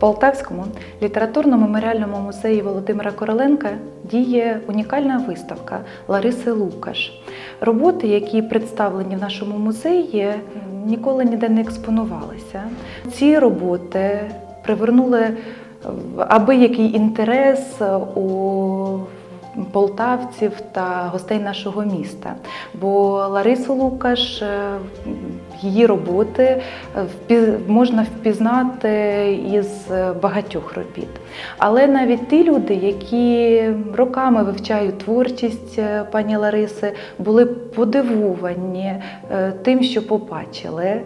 Полтавському літературно-меморіальному музеї Володимира Короленка діє унікальна виставка Лариси Лукаш. Роботи, які представлені в нашому музеї, ніколи ніде не експонувалися. Ці роботи привернули аби який інтерес у полтавців та гостей нашого міста. Бо Ларису Лукаш, е, її роботи е, можна впізнати із багатьох робіт. Але навіть ті люди, які роками вивчають творчість е, пані Лариси, були подивовані е, тим, що побачили.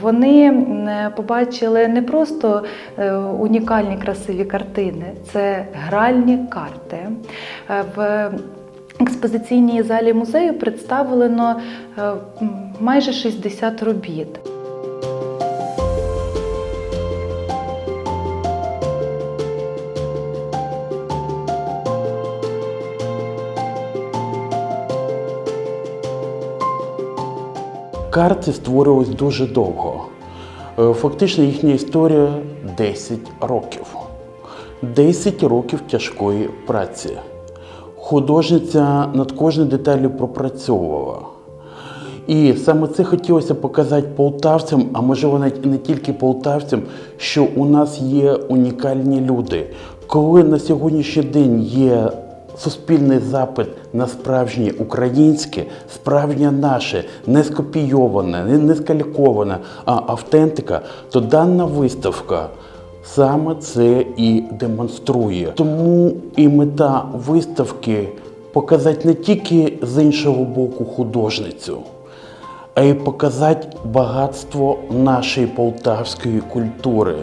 Вони побачили не просто е, унікальні красиві картини, це гральні карти. Е, В експозиційній залі музею представлено е, майже 60 робіт. Карти створювались дуже довго. Е, Фактично їхня історія 10 років. 10 років тяжкої праці. Художниця над кожною деталлю пропрацьовувала. І саме це хотілося показати полтавцям, а можливо навіть не тільки полтавцям, що у нас є унікальні люди. Коли на сьогоднішній день є суспільний запит на справжнє українське, справжнє наше, не скопійоване, не, не скаліковане, а автентика, то дана виставка саме це і демонструє. Тому і мета виставки показати не тільки з іншого боку художницю, а й показати багатство нашої полтавської культури,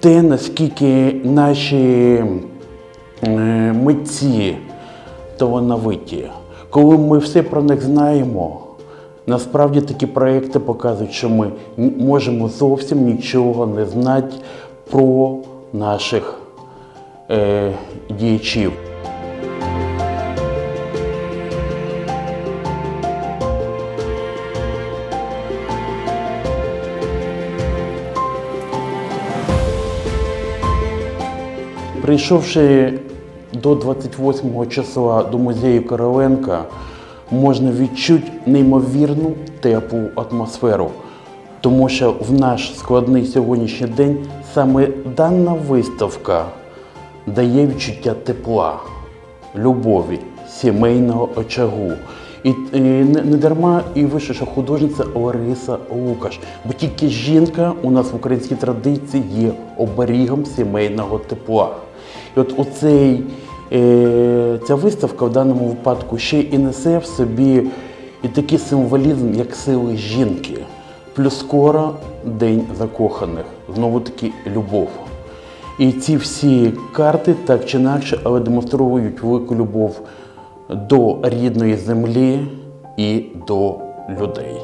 те, наскільки наші митці талановиті. Коли ми все про них знаємо, насправді такі проекти показують, що ми можемо зовсім нічого не знати про наших е, діячів. Прийшовши до 28 числа до музею Короленка, можна відчути неймовірну теплу атмосферу, тому що в наш складний сьогоднішній день саме дана виставка дає відчуття тепла, любові, сімейного очагу. І, і не, не дарма і що художниця Лариса Лукаш. Бо тільки жінка у нас в українській традиції є оберігом сімейного тепла. І от оцей, е, ця виставка в даному випадку ще і несе в собі і такий символізм, як сили жінки. Плюс скоро День закоханих, знову таки любов. І ці всі карти так чи інакше, але демонструють велику любов до рідної землі і до людей.